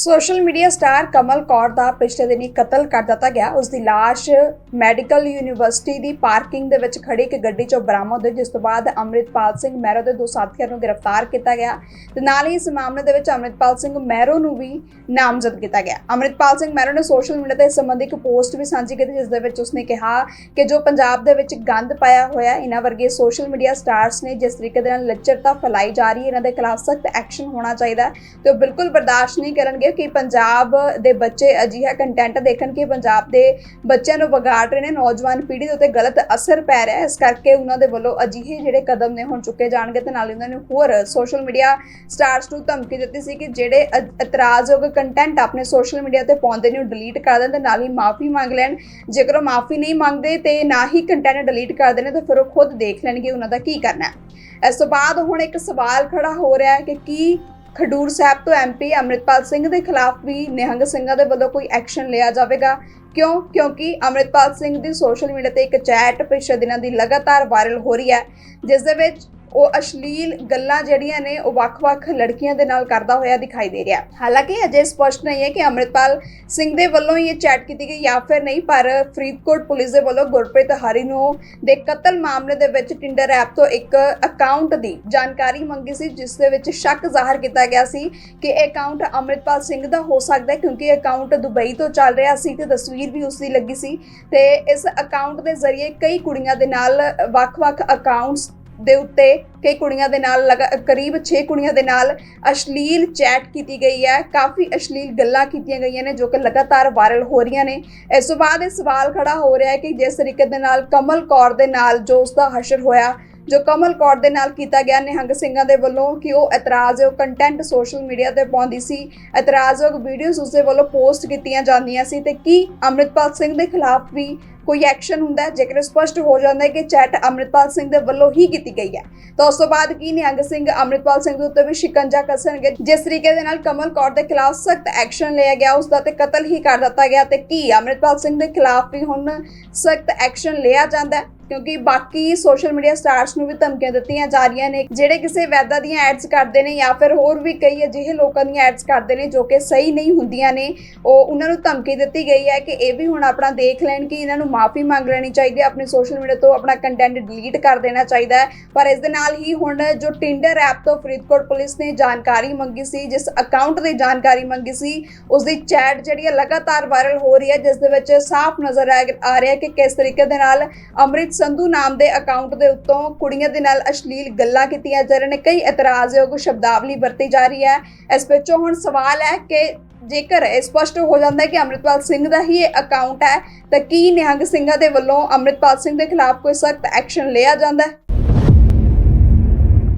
Social media star Kamal Kaur ਦਾ ਪਿਛਲੇ ਦਿਨੀ ਕਤਲ ਕਰ ਦਿੱਤਾ ਗਿਆ। ਉਸ ਦੀ ਲਾਸ਼ ਮੈਡੀਕਲ ਯੂਨੀਵਰਸਿਟੀ ਦੀ ਪਾਰਕਿੰਗ ਦੇ ਵਿੱਚ ਖੜੀ ਇੱਕ ਗੱਡੀ 'ਚੋਂ ਬਰਾਮਦ ਹੋਈ, ਜਿਸ ਤੋਂ ਬਾਅਦ ਅੰਮ੍ਰਿਤਪਾਲ ਸਿੰਘ ਮਹਿਰੋ ਦੇ ਦੋ ਸਾਥੀਆਂ ਨੂੰ ਗ੍ਰਿਫਤਾਰ ਕੀਤਾ ਗਿਆ ਤੇ ਨਾਲ ਹੀ ਇਸ ਮਾਮਲੇ ਦੇ ਵਿੱਚ ਅੰਮ੍ਰਿਤਪਾਲ ਸਿੰਘ ਮਹਿਰੋ ਨੂੰ ਵੀ ਨਾਮਜ਼ਦ ਕੀਤਾ ਗਿਆ। ਅੰਮ੍ਰਿਤਪਾਲ ਸਿੰਘ ਮਹਿਰੋ ਨੇ ਸੋਸ਼ਲ ਮੀਡੀਆ ਤੇ ਇਸ ਸੰਬੰਧੀ ਇੱਕ ਪੋਸਟ ਵੀ ਸਾਂਝੀ ਕੀਤੀ, ਜਿਸ ਦੇ ਵਿੱਚ ਉਸਨੇ ਕਿਹਾ ਕਿ ਜੋ ਪੰਜਾਬ ਦੇ ਵਿੱਚ ਗੰਦ ਪਾਇਆ ਹੋਇਆ, ਇਹਨਾਂ ਵਰਗੇ ਸੋਸ਼ਲ ਮੀਡੀਆ ਸਟਾਰਸ ਨੇ ਜਿਸ ਤਰੀਕੇ ਦੇ ਨਾਲ ਲੱਚਰਤਾ ਫੈਲਾਈ ਜਾ ਰਹੀ ਹੈ, ਇਹਨਾਂ ਦੇ ਖਿਲਾਫ ਸਖਤ ਐਕਸ਼ਨ ਹੋਣਾ ਚਾਹੀਦਾ ਹੈ ਤੇ ਉਹ ਬਿਲਕੁਲ ਬਰਦਾਸ਼ਤ ਨਹੀਂ ਕਰਨਗੇ। ਕਿ ਪੰਜਾਬ ਦੇ ਬੱਚੇ ਅਜਿਹਾ ਕੰਟੈਂਟ ਦੇਖਣ ਕਿ ਪੰਜਾਬ ਦੇ ਬੱਚਿਆਂ ਨੂੰ ਵਿਗਾੜ ਰਹੇ ਨੇ, ਨੌਜਵਾਨ ਪੀੜ੍ਹੀ ਦੇ ਉੱਤੇ ਗਲਤ ਅਸਰ ਪੈ ਰਿਹਾ ਹੈ। ਇਸ ਕਰਕੇ ਉਹਨਾਂ ਦੇ ਵੱਲੋਂ ਅਜਿਹੇ ਜਿਹੜੇ ਕਦਮ ਨੇ ਹੁਣ ਚੁੱਕੇ ਜਾਣਗੇ ਤੇ ਨਾਲ ਉਹਨਾਂ ਨੇ ਹੋਰ ਸੋਸ਼ਲ ਮੀਡੀਆ ਸਟਾਰਸ ਨੂੰ ਧਮਕੀ ਦਿੱਤੀ ਸੀ ਕਿ ਜਿਹੜੇ ਇਤਰਾਜ਼ਯੋਗ ਕੰਟੈਂਟ ਆਪਣੇ ਸੋਸ਼ਲ ਮੀਡੀਆ ਤੇ ਪਾਉਂਦੇ ਨੇ ਉਹ ਡਿਲੀਟ ਕਰ ਦੇਣ ਤੇ ਨਾਲ ਹੀ ਮਾਫੀ ਮੰਗ ਲੈਣ। ਜੇਕਰ ਉਹ ਮਾਫੀ ਨਹੀਂ ਮੰਗਦੇ ਤੇ ਨਾ ਹੀ ਕੰਟੈਂਟ ਡਿਲੀਟ ਕਰਦੇ ਨੇ ਤਾਂ ਫਿਰ ਉਹ ਖੁਦ ਦੇਖ ਲੈਣਗੇ ਉਹਨਾਂ ਦਾ ਕੀ ਕਰਨਾ ਹੈ। ਇਸ ਤੋਂ ਬਾਅਦ ਹੁਣ ਇੱਕ ਸਵਾਲ ਖੜਾ ਹੋ ਰਿਹਾ ਹੈ ਕਿ ਕੀ ਖਡੂਰ ਸਾਹਿਬ ਤੋਂ ਐਮਪੀ ਅੰਮ੍ਰਿਤਪਾਲ ਸਿੰਘ ਦੇ ਖਿਲਾਫ ਵੀ ਨਿਹੰਗ ਸਿੰਘਾਂ ਦੇ ਵੱਲੋਂ ਕੋਈ ਐਕਸ਼ਨ ਲਿਆ ਜਾਵੇਗਾ? ਕਿਉਂ? ਕਿਉਂਕਿ ਅੰਮ੍ਰਿਤਪਾਲ ਸਿੰਘ ਦੀ ਸੋਸ਼ਲ ਮੀਡੀਆ ਤੇ ਇੱਕ ਚੈਟ ਪਿਛਲੇ ਦਿਨਾਂ ਦੀ ਲਗਾਤਾਰ ਵਾਇਰਲ ਹੋ ਰਹੀ ਹੈ, ਜਿਸ ਦੇ ਵਿੱਚ ਉਹ ਅਸ਼ਲੀਲ ਗੱਲਾਂ ਜਿਹੜੀਆਂ ਨੇ ਉਹ ਵੱਖ-ਵੱਖ ਲੜਕੀਆਂ ਦੇ ਨਾਲ ਕਰਦਾ ਹੋਇਆ ਦਿਖਾਈ ਦੇ ਰਿਹਾ। ਹਾਲਾਂਕਿ ਅਜੇ ਸਪਸ਼ਟ ਨਹੀਂ ਹੈ ਕਿ ਅੰਮ੍ਰਿਤਪਾਲ ਸਿੰਘ ਦੇ ਵੱਲੋਂ ਇਹ ਚੈਟ ਕੀਤੀ ਗਈ ਜਾਂ ਫਿਰ ਨਹੀਂ, ਪਰ ਫਰੀਦਕੋਟ ਪੁਲਿਸ ਦੇ ਵੱਲੋਂ ਗੁਰਪ੍ਰੀਤ ਹਰੀ ਨੂੰ ਦੇ ਕਤਲ ਮਾਮਲੇ ਦੇ ਵਿੱਚ ਟਿੰਡਰ ਐਪ ਤੋਂ ਇੱਕ ਅਕਾਊਂਟ ਦੀ ਜਾਣਕਾਰੀ ਮੰਗੀ ਸੀ, ਜਿਸ ਦੇ ਵਿੱਚ ਸ਼ੱਕ ਜ਼ਾਹਰ ਕੀਤਾ ਗਿਆ ਸੀ ਕਿ ਇਹ ਅਕਾਊਂਟ ਅੰਮ੍ਰਿਤਪਾਲ ਸਿੰਘ ਦਾ ਹੋ ਸਕਦਾ ਹੈ ਕਿਉਂਕਿ ਇਹ ਅਕਾਊਂਟ ਦੁਬਈ ਤੋਂ ਚੱਲ ਰਿਹਾ ਸੀ ਤੇ ਤਸਵੀਰ ਵੀ ਉਸ ਦੀ ਲੱਗੀ ਸੀ ਤੇ ਇਸ ਅਕਾਊਂਟ ਦੇ ਜ਼ਰੀਏ ਕਈ ਕੁੜੀਆਂ ਦੇ ਨਾਲ ਵੱਖ-ਵੱਖ ਅਕਾਊਂਟਸ ਦੇ ਉੱਤੇ ਕਈ ਕੁੜੀਆਂ ਦੇ ਨਾਲ ਲਗਾ- ਕਰੀਬ 6 ਕੁੜੀਆਂ ਦੇ ਨਾਲ ਅਸ਼ਲੀਲ ਚੈਟ ਕੀਤੀ ਗਈ ਹੈ। ਕਾਫੀ ਅਸ਼ਲੀਲ ਗੱਲਾਂ ਕੀਤੀਆਂ ਗਈਆਂ ਨੇ ਜੋ ਕਿ ਲਗਾਤਾਰ ਵਾਇਰਲ ਹੋ ਰਹੀਆਂ ਨੇ। ਇਸ ਤੋਂ ਬਾਅਦ ਇਹ ਸਵਾਲ ਖੜਾ ਹੋ ਰਿਹਾ ਹੈ ਕਿ ਜਿਸ ਤਰੀਕੇ ਦੇ ਨਾਲ ਕਮਲ ਕੌਰ ਦੇ ਨਾਲ ਜੋ ਉਸ ਦਾ ਹਸ਼ਰ ਹੋਇਆ ਜੋ ਕਮਲ ਕੌਰ ਦੇ ਨਾਲ ਕੀਤਾ ਗਿਆ ਨਿਹੰਗ ਸਿੰਘਾਂ ਦੇ ਵੱਲੋਂ ਕਿ ਉਹ ਇਤਰਾਜ਼ਯੋਗ ਕੰਟੈਂਟ ਸੋਸ਼ਲ ਮੀਡੀਆ ਤੇ ਪਾਉਂਦੀ ਸੀ, ਇਤਰਾਜ਼ਯੋਗ ਵੀਡੀਓਜ਼ ਉਸਦੇ ਵੱਲੋਂ ਪੋਸਟ ਕੀਤੀਆਂ ਜਾਂਦੀਆਂ ਸੀ ਤੇ ਕੀ ਅੰਮ੍ਰਿਤਪਾਲ ਸਿੰਘ ਦੇ ਖਿਲਾਫ ਵੀ ਕੋਈ ਐਕਸ਼ਨ ਹੁੰਦਾ ਹੈ? ਜੇਕਰ ਸਪਸ਼ਟ ਹੋ ਜਾਂਦਾ ਹੈ ਕਿ ਚੈਟ ਅੰਮ੍ਰਿਤਪਾਲ ਸਿੰਘ ਦੇ ਵੱਲੋਂ ਹੀ ਕੀਤੀ ਗਈ ਹੈ, ਤਾਂ ਉਸ ਤੋਂ ਬਾਅਦ ਕੀ ਨਿਹੰਗ ਸਿੰਘ ਅੰਮ੍ਰਿਤਪਾਲ ਸਿੰਘ ਦੇ ਉੱਤੇ ਵੀ ਸ਼ਿਕੰਜਾ ਕੱਸਣਗੇ? ਜਿਸ ਤਰੀਕੇ ਦੇ ਨਾਲ ਕਮਲ ਕੌਰ ਦੇ ਖਿਲਾਫ ਸਖਤ ਐਕਸ਼ਨ ਲਿਆ ਗਿਆ ਉਸ ਦਾ ਤੇ ਕਤਲ ਹੀ ਕਰ ਦਿੱਤਾ ਗਿਆ ਤੇ ਕੀ ਅੰਮ੍ਰਿਤਪਾਲ ਸਿੰਘ ਦੇ ਖਿਲਾਫ ਵੀ ਹੁਣ ਸਖਤ ਐਕਸ਼ਨ ਲਿਆ ਜਾਂਦਾ ਹੈ? ਕਿਉਂਕਿ ਬਾਕੀ ਸੋਸ਼ਲ ਮੀਡੀਆ ਸਟਾਰਸ ਨੂੰ ਵੀ ਧਮਕੀਆਂ ਦਿੱਤੀਆਂ ਜਾ ਰਹੀਆਂ ਨੇ, ਜਿਹੜੇ ਕਿਸੇ ਵੈਦਾ ਦੀਆਂ ਐਡਸ ਕਰਦੇ ਨੇ ਜਾਂ ਫਿਰ ਹੋਰ ਵੀ ਕਈ ਅਜਿਹੇ ਲੋਕਾਂ ਦੀਆਂ ਐਡਸ ਕਰਦੇ ਨੇ ਜੋ ਕਿ ਸਹੀ ਨਹੀਂ ਹੁੰਦੀਆਂ ਨੇ, ਉਹ ਉਹਨਾਂ ਨੂੰ ਧਮਕੀ ਦਿੱਤੀ ਗਈ ਹੈ ਕਿ ਇਹ ਵੀ ਹੁਣ ਆਪਣਾ ਦੇਖ ਲੈਣ ਕਿ ਇਹਨਾਂ ਨੂੰ ਮਾਫੀ ਮੰਗ ਲੈਣੀ ਚਾਹੀਦੀ ਹੈ, ਆਪਣੇ ਸੋਸ਼ਲ ਮੀਡੀਆ ਤੋਂ ਆਪਣਾ ਕੰਟੈਂਟ ਡਿਲੀਟ ਕਰ ਦੇਣਾ ਚਾਹੀਦਾ ਹੈ। ਪਰ ਇਸ ਦੇ ਨਾਲ ਹੀ ਹੁਣ ਜੋ ਟਿੰਡਰ ਐਪ ਤੋਂ ਫਰੀਦਕੋਟ ਪੁਲਿਸ ਨੇ ਜਾਣਕਾਰੀ ਮੰਗੀ ਸੀ, ਜਿਸ ਅਕਾਊਂਟ ਦੀ ਜਾਣਕਾਰੀ ਮੰਗੀ ਸੀ ਉਸ ਦੀ ਚੈਟ ਜਿਹੜੀ ਹੈ ਲਗਾਤਾਰ ਵਾਇਰਲ ਹੋ ਰਹੀ ਹੈ, ਜਿਸ ਦੇ ਵਿੱਚ ਸਾਫ਼ ਨਜ਼ਰ ਆ ਰਿਹਾ ਕਿ ਕਿਸ ਤਰੀਕੇ ਦੇ ਨਾਲ ਅੰਮ੍ਰਿਤ ਸੰਧੂ ਨਾਮ ਦੇ ਅਕਾਊਂਟ ਦੇ ਉੱਤੋਂ ਕੁੜੀਆਂ ਦੇ ਨਾਲ ਅਸ਼ਲੀਲ ਗੱਲਾਂ ਕੀਤੀਆਂ ਜਾ ਰਹੀਆਂ ਨੇ। ਕਈ ਇਤਰਾਜ਼ਯੋਗ ਸ਼ਬਦਾਵਲੀ ਵਰਤੀ ਜਾ ਰਹੀ ਹੈ। ਇਸ ਵਿੱਚੋਂ ਹੁਣ ਸਵਾਲ ਹੈ ਕਿ ਜੇਕਰ ਇਹ ਸਪਸ਼ਟ ਹੋ ਜਾਂਦਾ ਹੈ ਕਿ ਅੰਮ੍ਰਿਤਪਾਲ ਸਿੰਘ ਦਾ ਹੀ ਇਹ ਅਕਾਊਂਟ ਹੈ, ਤਾਂ ਕੀ ਨਿਹੰਗ ਸਿੰਘਾਂ ਦੇ ਵੱਲੋਂ ਅੰਮ੍ਰਿਤਪਾਲ ਸਿੰਘ ਦੇ ਖਿਲਾਫ ਕੋਈ ਸਖਤ ਐਕਸ਼ਨ ਲਿਆ ਜਾਂਦਾ ਹੈ?